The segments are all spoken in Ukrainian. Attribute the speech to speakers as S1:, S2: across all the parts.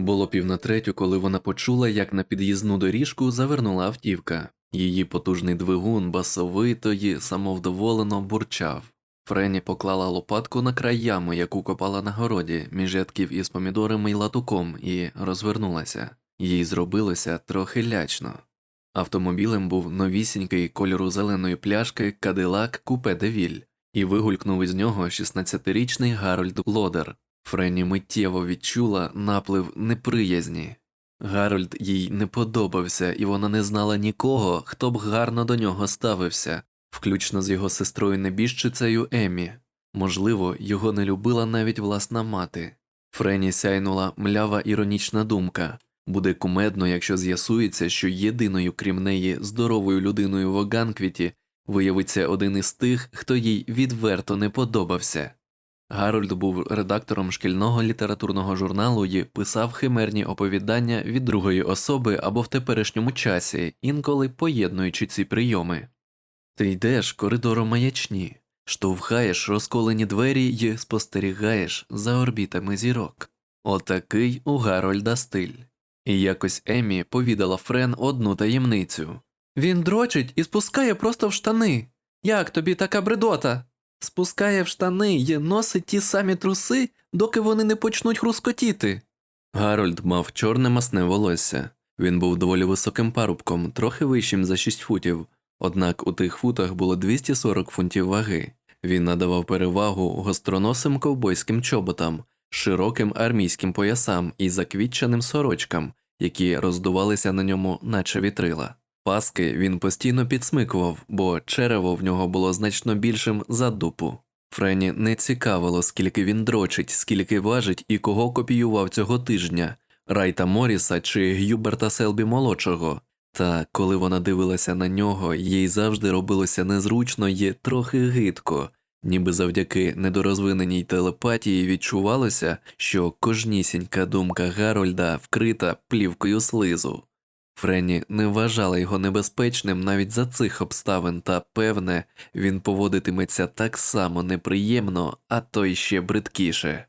S1: Було пів на третю, коли вона почула, як на під'їзну доріжку завернула автівка. Її потужний двигун басовито й самовдоволено бурчав. Френі поклала лопатку на край ями, яку копала на городі, між рядків із помідорами й латуком, і розвернулася. Їй зробилося трохи лячно. Автомобілем був новісінький кольору зеленої пляшки Кадилак Купе Девіль, і вигулькнув із нього 16-річний Гарольд Лодер. Френі миттєво відчула наплив неприязні. Гарольд їй не подобався, і вона не знала нікого, хто б гарно до нього ставився, включно з його сестрою небіжчицею Емі. Можливо, його не любила навіть власна мати. Френі сяйнула млява іронічна думка буде кумедно, якщо з'ясується, що єдиною, крім неї, здоровою людиною в Оганквіті виявиться один із тих, хто їй відверто не подобався. Гарольд був редактором шкільного літературного журналу і писав химерні оповідання від другої особи або в теперішньому часі, інколи поєднуючи ці прийоми. Ти йдеш коридором маячні, штовхаєш розколені двері й спостерігаєш за орбітами зірок. Отакий у Гарольда стиль. І якось Емі повідала Френ одну таємницю. Він дрочить і спускає просто в штани. Як тобі така бредота? Спускає в штани й носить ті самі труси, доки вони не почнуть хрускотіти. Гарольд мав чорне масне волосся. Він був доволі високим парубком, трохи вищим за 6 футів, однак у тих футах було 240 фунтів ваги. Він надавав перевагу гостроносим ковбойським чоботам, широким армійським поясам і заквітченим сорочкам, які роздувалися на ньому, наче вітрила. Паски він постійно підсмикував, бо черево в нього було значно більшим за дупу. Френі не цікавило, скільки він дрочить, скільки важить і кого копіював цього тижня Райта Моріса чи Гюберта Селбі молодшого. Та коли вона дивилася на нього, їй завжди робилося незручно і трохи гидко, ніби завдяки недорозвиненій телепатії відчувалося, що кожнісінька думка Гарольда вкрита плівкою слизу. Френі не вважала його небезпечним навіть за цих обставин, та певне, він поводитиметься так само неприємно, а то й ще бридкіше.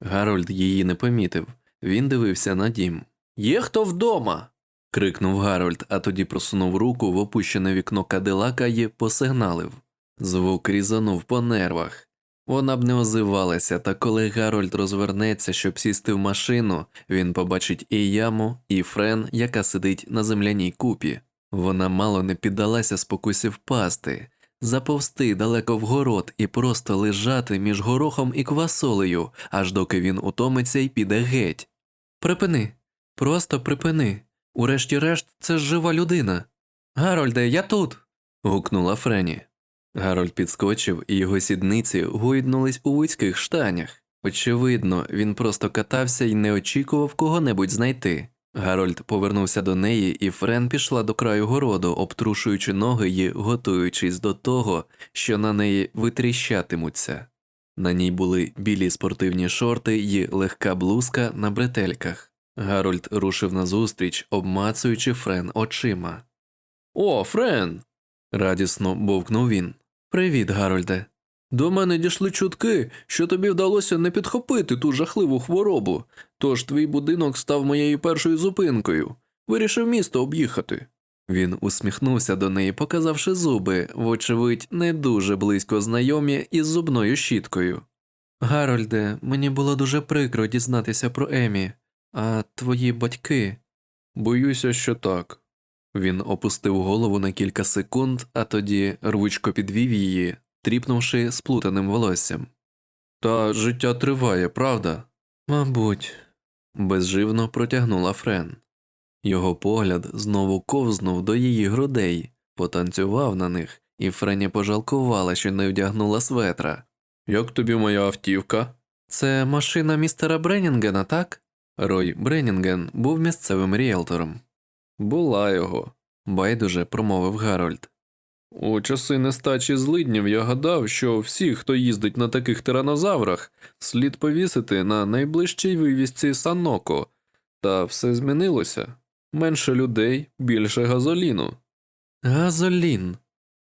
S1: Гарольд її не помітив. Він дивився на дім. Є хто вдома? крикнув Гарольд, а тоді просунув руку в опущене вікно кадилака і посигналив. Звук різанув по нервах. Вона б не озивалася, та коли Гарольд розвернеться, щоб сісти в машину, він побачить і яму, і Френ, яка сидить на земляній купі. Вона мало не піддалася спокусі впасти, заповзти далеко в город і просто лежати між горохом і квасолею, аж доки він утомиться і піде геть. Припини, просто припини. Урешті-решт, це жива людина. Гарольде, я тут. гукнула Френі. Гарольд підскочив, і його сідниці гойднулись у вузьких штанях. Очевидно, він просто катався і не очікував кого-небудь знайти. Гарольд повернувся до неї, і Френ пішла до краю городу, обтрушуючи ноги і готуючись до того, що на неї витріщатимуться. На ній були білі спортивні шорти і легка блузка на бретельках. Гарольд рушив назустріч, обмацуючи Френ очима. О, Френ. Радісно бовкнув він. Привіт, Гарольде. До мене дійшли чутки, що тобі вдалося не підхопити ту жахливу хворобу, тож твій будинок став моєю першою зупинкою. Вирішив місто об'їхати. Він усміхнувся до неї, показавши зуби, вочевидь, не дуже близько знайомі із зубною щіткою. Гарольде, мені було дуже прикро дізнатися про Емі, а твої батьки. Боюся, що так. Він опустив голову на кілька секунд, а тоді рвучко підвів її, тріпнувши сплутаним волоссям. Та життя триває, правда? Мабуть, безживно протягнула Френ. Його погляд знову ковзнув до її грудей, потанцював на них, і Френі пожалкувала, що не вдягнула светра. Як тобі моя автівка? Це машина містера Бренінгена, так? Рой Бренінген був місцевим ріелтором. Була його, байдуже промовив Гарольд. У часи нестачі злиднів я гадав, що всі, хто їздить на таких тиранозаврах, слід повісити на найближчій вивісці Саноко, та все змінилося менше людей, більше газоліну. Газолін.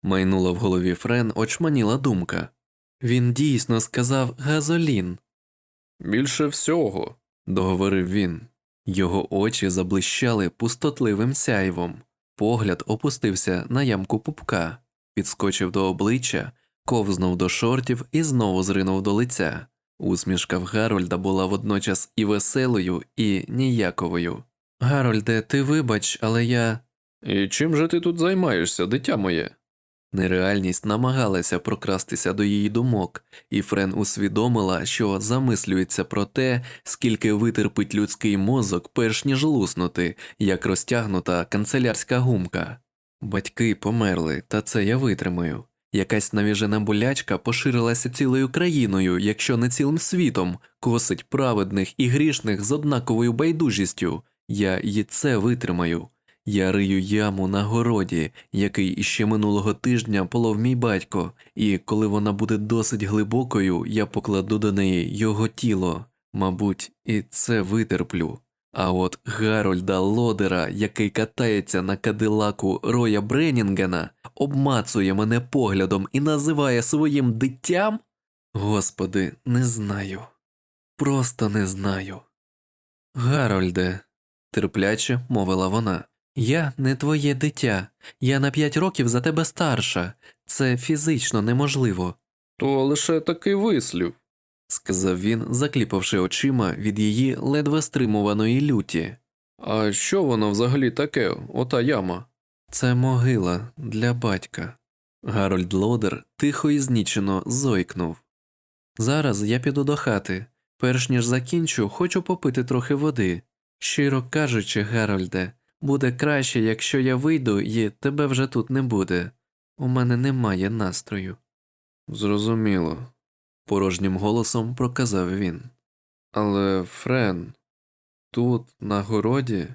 S1: майнула в голові Френ очманіла думка. Він дійсно сказав газолін. Більше всього, договорив він. Його очі заблищали пустотливим сяйвом, погляд опустився на ямку пупка, підскочив до обличчя, ковзнув до шортів і знову зринув до лиця. Усмішка в Гарольда була водночас і веселою, і ніяковою. Гарольде, ти вибач, але я. І чим же ти тут займаєшся, дитя моє? Нереальність намагалася прокрастися до її думок, і Френ усвідомила, що замислюється про те, скільки витерпить людський мозок, перш ніж луснути, як розтягнута канцелярська гумка. Батьки померли, та це я витримаю. Якась навіжена болячка поширилася цілою країною, якщо не цілим світом, косить праведних і грішних з однаковою байдужістю. Я і це витримаю. Я рию яму на городі, який іще минулого тижня полов мій батько, і коли вона буде досить глибокою, я покладу до неї його тіло. Мабуть, і це витерплю. А от Гарольда Лодера, який катається на кадилаку Роя Бренінгена, обмацує мене поглядом і називає своїм дитям? Господи, не знаю. Просто не знаю. Гарольде, терпляче мовила вона. Я не твоє дитя, я на п'ять років за тебе старша, це фізично неможливо. То лише такий вислів, сказав він, закліпавши очима від її ледве стримуваної люті. А що воно взагалі таке, ота яма? Це могила для батька. Гарольд Лодер тихо і знічено зойкнув. Зараз я піду до хати. Перш ніж закінчу, хочу попити трохи води. Щиро кажучи, Гарольде, буде краще, якщо я вийду і тебе вже тут не буде. У мене немає настрою. Зрозуміло, порожнім голосом проказав він. Але, Френ, тут, на городі.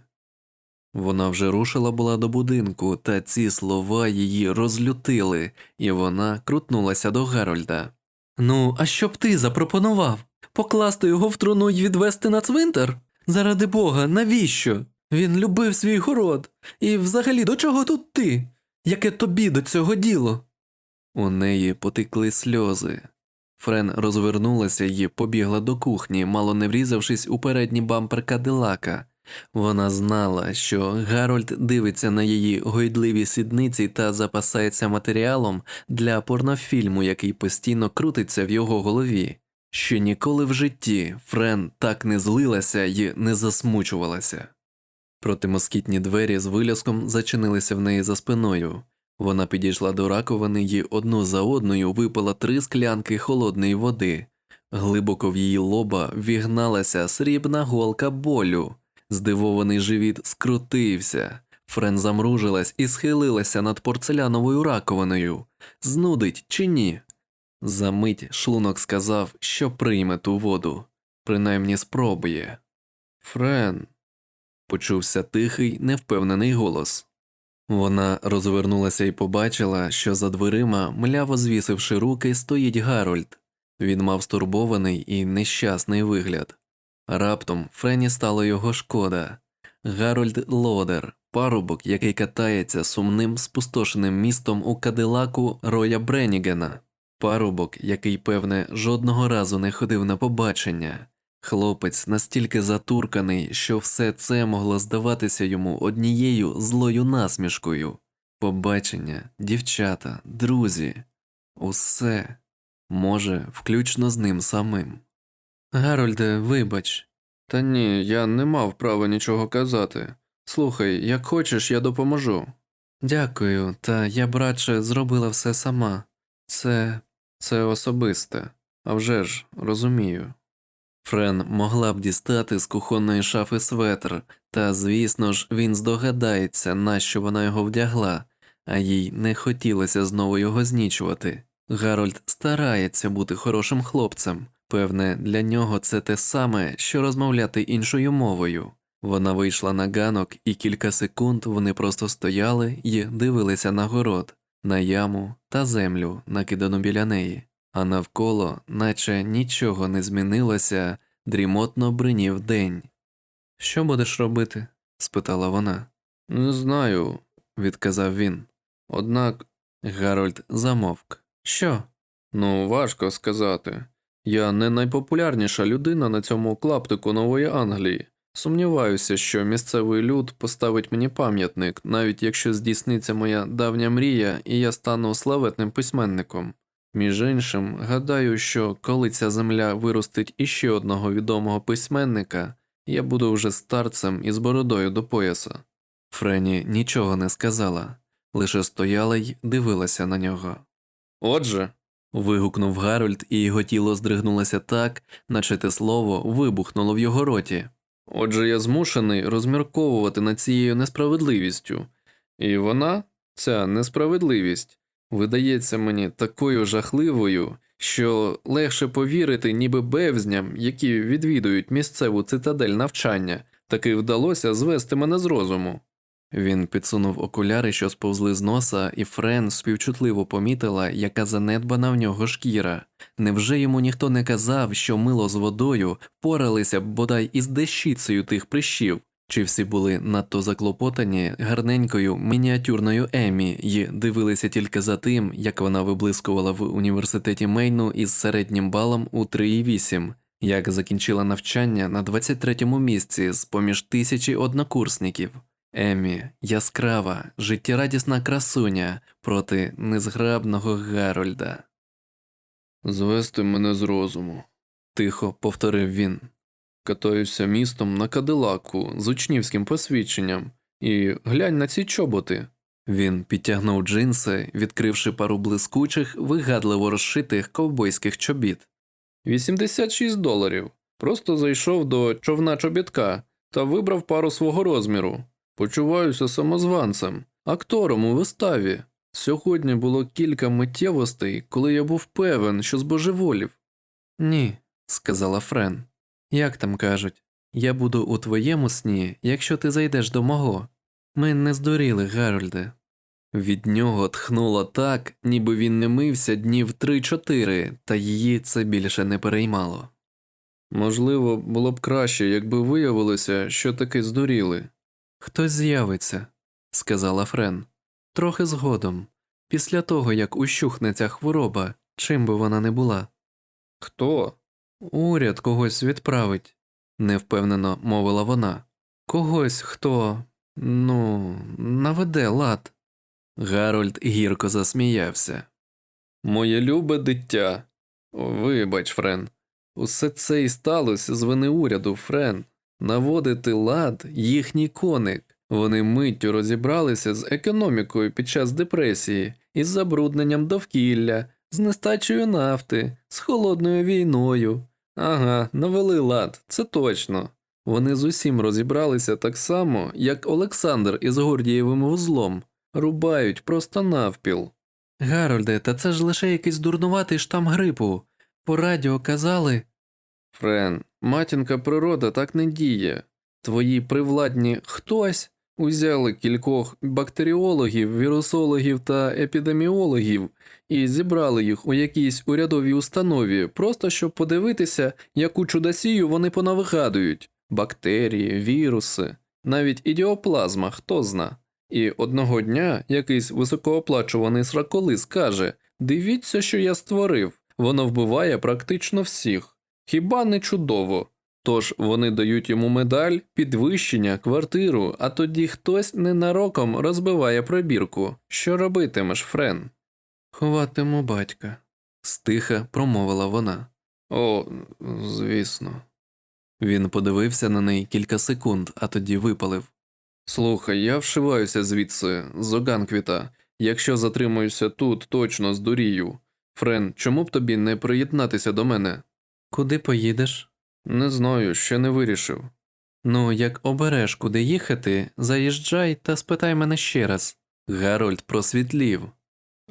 S1: Вона вже рушила була до будинку, та ці слова її розлютили, і вона крутнулася до Гарольда. Ну, а що б ти запропонував? Покласти його в труну й відвести на цвинтар? Заради Бога, навіщо? Він любив свій город. І взагалі до чого тут ти? Яке тобі до цього діло? У неї потекли сльози. Френ розвернулася і побігла до кухні, мало не врізавшись у передній бампер Кадилака. Вона знала, що Гарольд дивиться на її гойдливі сідниці та запасається матеріалом для порнофільму, який постійно крутиться в його голові. Ще ніколи в житті Френ так не злилася і не засмучувалася. Протимоскітні двері з виляском зачинилися в неї за спиною. Вона підійшла до раковини і одну за одною випила три склянки холодної води. Глибоко в її лоба вігналася срібна голка болю. Здивований живіт скрутився. Френ замружилась і схилилася над порцеляновою раковиною. Знудить чи ні? Замить шлунок сказав, що прийме ту воду, принаймні спробує. Френ. Почувся тихий, невпевнений голос. Вона розвернулася і побачила, що за дверима, мляво звісивши руки, стоїть Гарольд. Він мав стурбований і нещасний вигляд. Раптом Френі стало його шкода. Гарольд Лодер, парубок, який катається сумним спустошеним містом у кадилаку Роя Бренігена, парубок, який, певне, жодного разу не ходив на побачення, хлопець настільки затурканий, що все це могло здаватися йому однією злою насмішкою. Побачення, дівчата, друзі, усе може, включно з ним самим. Гарольде, вибач. Та ні, я не мав права нічого казати. Слухай, як хочеш, я допоможу. Дякую, та я, братче, зробила все сама. Це. це особисте. А вже ж, розумію. Френ могла б дістати з кухонної шафи светр, та, звісно ж, він здогадається, нащо вона його вдягла, а їй не хотілося знову його знічувати. Гарольд старається бути хорошим хлопцем. Певне, для нього це те саме, що розмовляти іншою мовою. Вона вийшла на ганок, і кілька секунд вони просто стояли і дивилися на город, на яму та землю, накидану біля неї, а навколо, наче нічого не змінилося, дрімотно бринів день. Що будеш робити? спитала вона. Не знаю, відказав він. Однак Гарольд замовк. Що? Ну, важко сказати. Я не найпопулярніша людина на цьому клаптику Нової Англії. Сумніваюся, що місцевий люд поставить мені пам'ятник, навіть якщо здійсниться моя давня мрія, і я стану славетним письменником. Між іншим, гадаю, що коли ця земля виростить іще одного відомого письменника, я буду вже старцем із бородою до пояса. Френі нічого не сказала, лише стояла й дивилася на нього. Отже. вигукнув Гарольд, і його тіло здригнулося так, наче те слово вибухнуло в його роті. Отже, я змушений розмірковувати над цією несправедливістю, і вона, ця несправедливість, видається мені такою жахливою, що легше повірити, ніби бевзням, які відвідують місцеву цитадель навчання, таки вдалося звести мене з розуму. Він підсунув окуляри, що сповзли з носа, і Френ співчутливо помітила, яка занедбана в нього шкіра. Невже йому ніхто не казав, що мило з водою впоралися б бодай із дещицею тих прищів? Чи всі були надто заклопотані гарненькою мініатюрною Емі і дивилися тільки за тим, як вона виблискувала в університеті Мейну із середнім балом у 3,8, як закінчила навчання на 23-му місці з поміж тисячі однокурсників? Емі, яскрава, життєрадісна красуня проти незграбного Гарольда. Звести мене з розуму, тихо повторив він. Катаюся містом на кадилаку з учнівським посвідченням, і глянь на ці чоботи. Він підтягнув джинси, відкривши пару блискучих, вигадливо розшитих ковбойських чобіт. 86 доларів. Просто зайшов до човна чобітка та вибрав пару свого розміру. Почуваюся самозванцем, актором у виставі. Сьогодні було кілька миттєвостей, коли я був певен, що збожеволів. Ні, сказала Френ. Як там кажуть, я буду у твоєму сні, якщо ти зайдеш до мого. Ми не здуріли, Гарольде. Від нього тхнуло так, ніби він не мився днів три-чотири, та її це більше не переймало. Можливо, було б краще, якби виявилося, що таки здуріли. Хтось з'явиться, сказала Френ. Трохи згодом, після того, як ущухне ця хвороба, чим би вона не була. Хто? Уряд когось відправить, невпевнено мовила вона. Когось, хто, ну, наведе лад. Гарольд гірко засміявся. Моє любе дитя. Вибач, Френ. Усе це і сталося з вини уряду, Френ. Наводити лад їхній коник. Вони миттю розібралися з економікою під час депресії, із забрудненням довкілля, з нестачею нафти, з холодною війною. Ага, навели лад, це точно. Вони з усім розібралися так само, як Олександр із Гордієвим вузлом, рубають просто навпіл. Гарольде, та це ж лише якийсь дурнуватий штам грипу. По радіо казали. Френ, матінка природа так не діє. Твої привладні хтось узяли кількох бактеріологів, вірусологів та епідеміологів і зібрали їх у якійсь урядовій установі, просто щоб подивитися, яку чудосію вони понавигадують бактерії, віруси, навіть ідіоплазма, хто зна. І одного дня якийсь високооплачуваний сраколис каже: Дивіться, що я створив, воно вбиває практично всіх. Хіба не чудово? Тож вони дають йому медаль, підвищення, квартиру, а тоді хтось ненароком розбиває пробірку. Що робитимеш, Френ? Ховатиму батька, стиха промовила вона. О, звісно. Він подивився на неї кілька секунд, а тоді випалив. Слухай, я вшиваюся звідси, з Оганквіта. Якщо затримуюся тут, точно здурію. Френ, чому б тобі не приєднатися до мене? Куди поїдеш? Не знаю, ще не вирішив. Ну, як обереш, куди їхати, заїжджай та спитай мене ще раз. Гарольд просвітлів.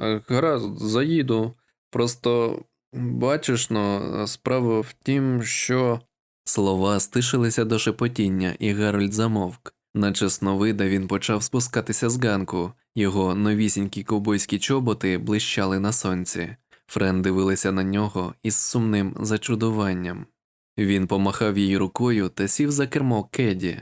S1: «Е, Гаразд, заїду. Просто бачиш но, справа в тім, що. Слова стишилися до шепотіння, і Гарольд замовк. Наче сновида він почав спускатися з ганку, його новісінькі ковбойські чоботи блищали на сонці. Френ дивилися на нього із сумним зачудуванням. Він помахав їй рукою та сів за кермо Кеді.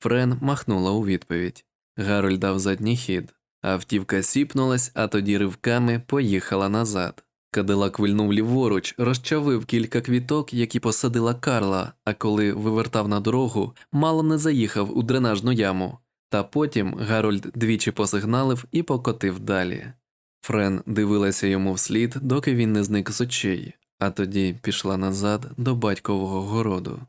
S1: Френ махнула у відповідь. Гарольд дав задній хід. Автівка сіпнулась, а тоді ривками поїхала назад. Кадилак вильнув ліворуч, розчавив кілька квіток, які посадила Карла, а коли вивертав на дорогу, мало не заїхав у дренажну яму. Та потім Гарольд двічі посигналив і покотив далі. Френ дивилася йому вслід, доки він не зник з очей, а тоді пішла назад до батькового городу.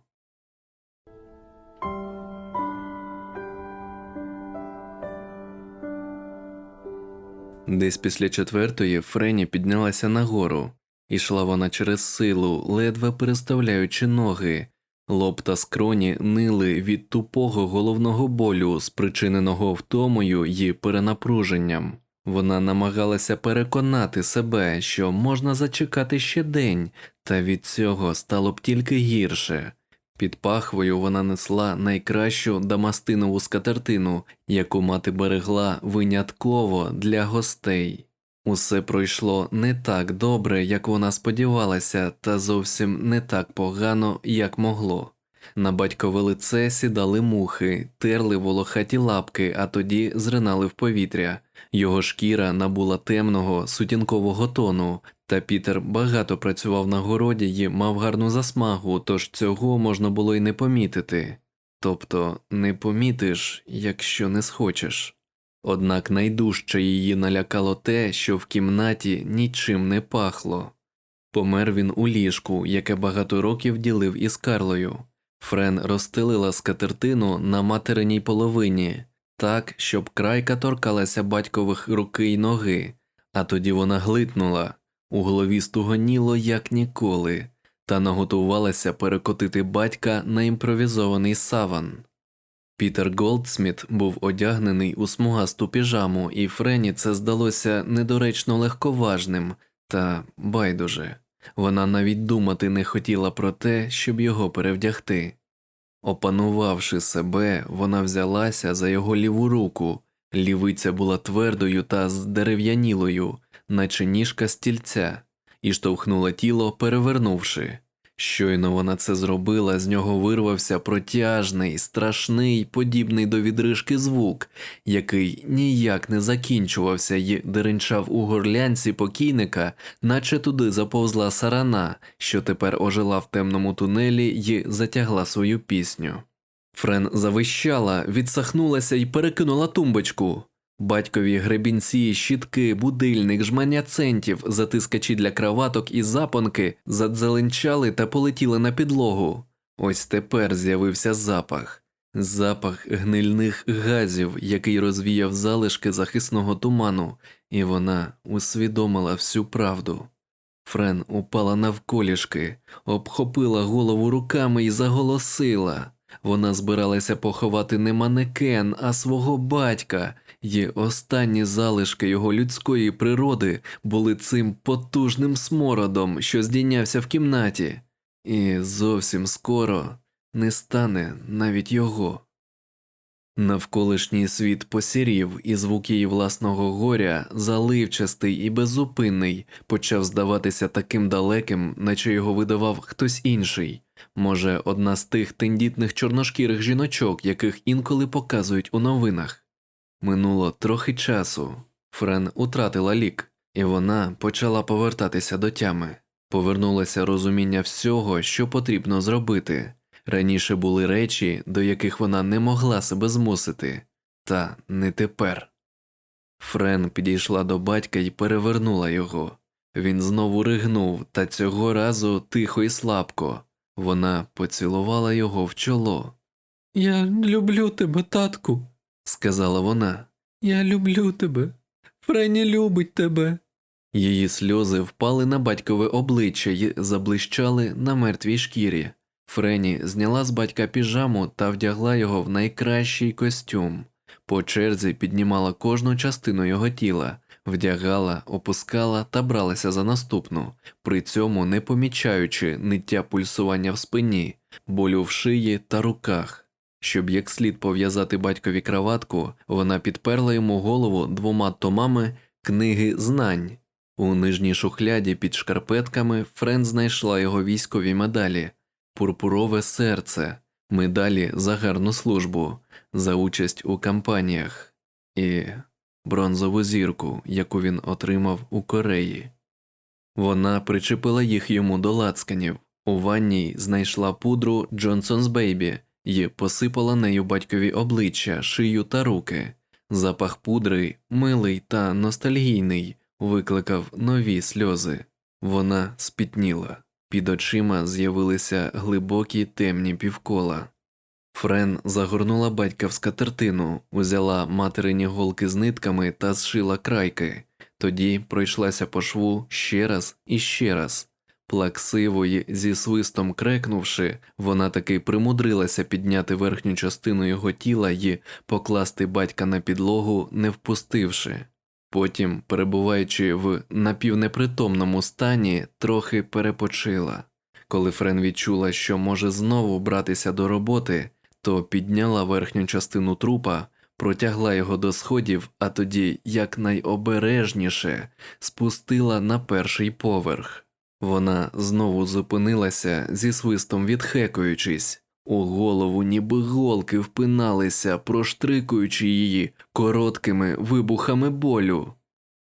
S1: Десь після четвертої Френі піднялася нагору. Ішла вона через силу, ледве переставляючи ноги. Лоб та скроні нили від тупого головного болю, спричиненого втомою й перенапруженням. Вона намагалася переконати себе, що можна зачекати ще день, та від цього стало б тільки гірше. Під пахвою вона несла найкращу дамастинову скатертину, яку мати берегла винятково для гостей. Усе пройшло не так добре, як вона сподівалася, та зовсім не так погано, як могло. На батькове лице сідали мухи, терли волохаті лапки, а тоді зринали в повітря. Його шкіра набула темного, сутінкового тону, та Пітер багато працював на городі і мав гарну засмагу, тож цього можна було й не помітити. Тобто не помітиш, якщо не схочеш. Однак найдужче її налякало те, що в кімнаті нічим не пахло. Помер він у ліжку, яке багато років ділив із Карлою. Френ розстелила скатертину на материній половині, так, щоб крайка торкалася батькових руки й ноги, а тоді вона глитнула, у голові стугоніло як ніколи, та наготувалася перекотити батька на імпровізований саван. Пітер Голдсміт був одягнений у смугасту піжаму, і Френі це здалося недоречно легковажним, та байдуже. Вона навіть думати не хотіла про те, щоб його перевдягти. Опанувавши себе, вона взялася за його ліву руку, лівиця була твердою та здерев'янілою, наче ніжка стільця, і штовхнула тіло, перевернувши. Щойно вона це зробила, з нього вирвався протяжний, страшний, подібний до відрижки звук, який ніяк не закінчувався й деренчав у горлянці покійника, наче туди заповзла сарана, що тепер ожила в темному тунелі й затягла свою пісню. Френ завищала, відсахнулася і перекинула тумбочку. Батькові гребінці, щітки, будильник, жмання центів, затискачі для краваток і запонки задзеленчали та полетіли на підлогу. Ось тепер з'явився запах. Запах гнильних газів, який розвіяв залишки захисного туману, і вона усвідомила всю правду. Френ упала навколішки, обхопила голову руками і заголосила. Вона збиралася поховати не манекен, а свого батька, і останні залишки його людської природи були цим потужним смородом, що здійнявся в кімнаті, і зовсім скоро не стане навіть його. Навколишній світ посірів, і звук її власного горя, заливчастий і беззупинний, почав здаватися таким далеким, наче його видавав хтось інший. Може, одна з тих тендітних чорношкірих жіночок, яких інколи показують у новинах. Минуло трохи часу. Френ утратила лік, і вона почала повертатися до тями. Повернулося розуміння всього, що потрібно зробити. Раніше були речі, до яких вона не могла себе змусити, та не тепер. Френ підійшла до батька і перевернула його. Він знову ригнув, та цього разу тихо і слабко. Вона поцілувала його в чоло. Я люблю тебе, татку, сказала вона. Я люблю тебе. Френі любить тебе. Її сльози впали на батькове обличчя й заблищали на мертвій шкірі. Френі зняла з батька піжаму та вдягла його в найкращий костюм. По черзі піднімала кожну частину його тіла, вдягала, опускала та бралася за наступну, при цьому не помічаючи ниття пульсування в спині, болю в шиї та руках. Щоб як слід пов'язати батькові краватку, вона підперла йому голову двома томами книги знань. У нижній шухляді під шкарпетками Френ знайшла його військові медалі, пурпурове серце, медалі за гарну службу, за участь у кампаніях і бронзову зірку, яку він отримав у Кореї. Вона причепила їх йому до лацканів. У ванній знайшла пудру Джонсон's Baby і посипала нею батькові обличчя, шию та руки. Запах пудри, милий та ностальгійний, викликав нові сльози. Вона спітніла. Під очима з'явилися глибокі темні півкола. Френ загорнула батька в скатертину, узяла материні голки з нитками та зшила крайки, тоді пройшлася по шву ще раз і ще раз. Плаксиво й зі свистом крекнувши, вона таки примудрилася підняти верхню частину його тіла і покласти батька на підлогу, не впустивши. Потім, перебуваючи в напівнепритомному стані, трохи перепочила. Коли Френ відчула, що може знову братися до роботи, то підняла верхню частину трупа, протягла його до сходів, а тоді якнайобережніше спустила на перший поверх. Вона знову зупинилася зі свистом відхекуючись. У голову ніби голки впиналися, проштрикуючи її короткими вибухами болю.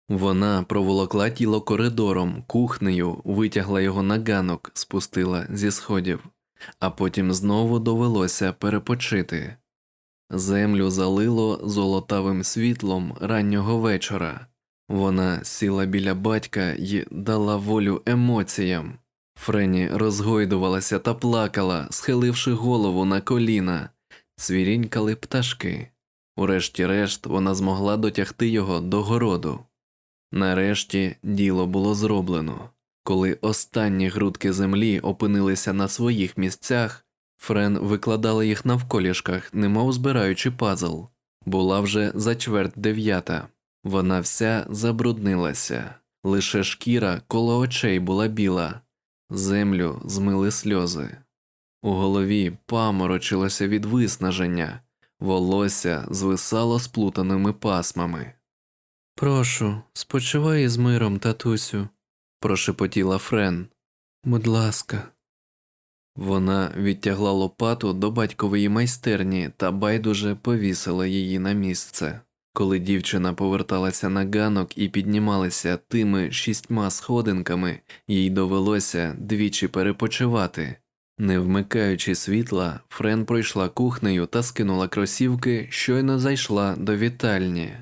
S1: Вона проволокла тіло коридором, кухнею, витягла його на ганок, спустила зі сходів, а потім знову довелося перепочити. Землю залило золотавим світлом раннього вечора. Вона сіла біля батька і дала волю емоціям. Френі розгойдувалася та плакала, схиливши голову на коліна, цвірінькали пташки. Урешті-решт вона змогла дотягти його до городу. Нарешті діло було зроблено. Коли останні грудки землі опинилися на своїх місцях, Френ викладала їх навколішках, немов збираючи пазл. Була вже за чверть дев'ята. Вона вся забруднилася, лише шкіра коло очей була біла, землю змили сльози. У голові паморочилося від виснаження, волосся звисало сплутаними пасмами. Прошу, спочивай із миром, татусю, прошепотіла Френ. Будь ласка. Вона відтягла лопату до батькової майстерні та байдуже повісила її на місце. Коли дівчина поверталася на ганок і піднімалася тими шістьма сходинками, їй довелося двічі перепочивати. Не вмикаючи світла, Френ пройшла кухнею та скинула кросівки, щойно зайшла до вітальні.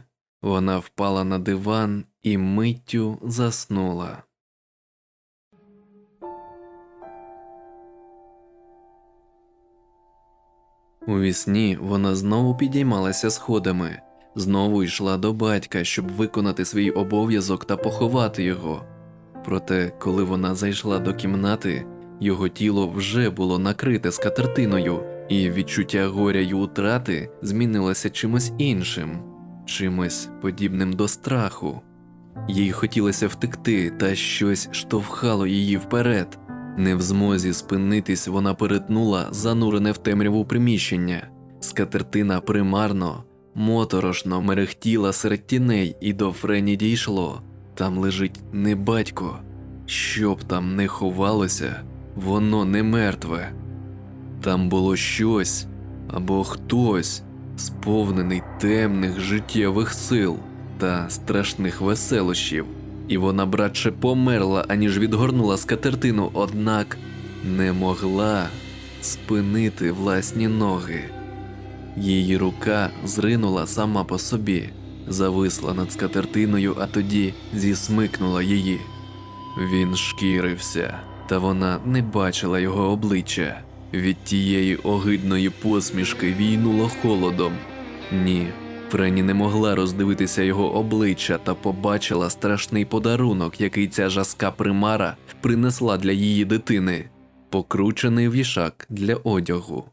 S1: Вона впала на диван і миттю заснула. У вісні вона знову підіймалася сходами, знову йшла до батька, щоб виконати свій обов'язок та поховати його. Проте, коли вона зайшла до кімнати, його тіло вже було накрите скатертиною, і відчуття горя й утрати змінилося чимось іншим, чимось подібним до страху. Їй хотілося втекти, та щось штовхало її вперед. Не в змозі спинитись, вона перетнула занурене в темряву приміщення. Скатертина примарно, моторошно мерехтіла серед тіней, і до Френі дійшло. Там лежить не батько. Щоб там не ховалося, воно не мертве. Там було щось або хтось, сповнений темних життєвих сил та страшних веселощів, і вона, братче, померла, аніж відгорнула скатертину, однак не могла спинити власні ноги. Її рука зринула сама по собі, зависла над скатертиною, а тоді зісмикнула її. Він шкірився, та вона не бачила його обличчя. Від тієї огидної посмішки війнуло холодом. Ні, Френі не могла роздивитися його обличчя та побачила страшний подарунок, який ця жаска примара принесла для її дитини покручений вішак для одягу.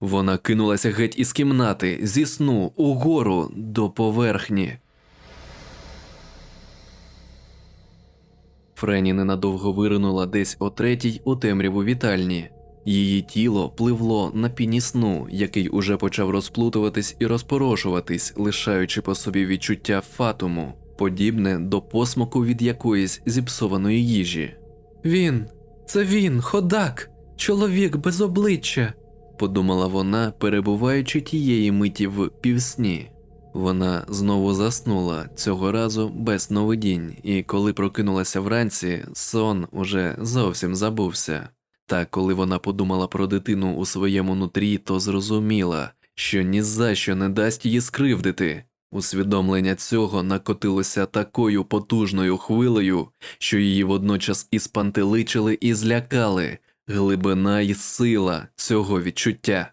S1: Вона кинулася геть із кімнати, зі сну, угору до поверхні. Френі ненадовго виринула десь о третій у темряву вітальні. Її тіло пливло на піні сну, який уже почав розплутуватись і розпорошуватись, лишаючи по собі відчуття фатуму, подібне до посмоку від якоїсь зіпсованої їжі. Він, це він, ходак, чоловік без обличчя, подумала вона, перебуваючи тієї миті в півсні. Вона знову заснула цього разу без сновидінь, і коли прокинулася вранці, сон уже зовсім забувся. Та коли вона подумала про дитину у своєму нутрі, то зрозуміла, що ні за що не дасть її скривдити. Усвідомлення цього накотилося такою потужною хвилею, що її водночас і спантеличили, і злякали глибина й сила цього відчуття.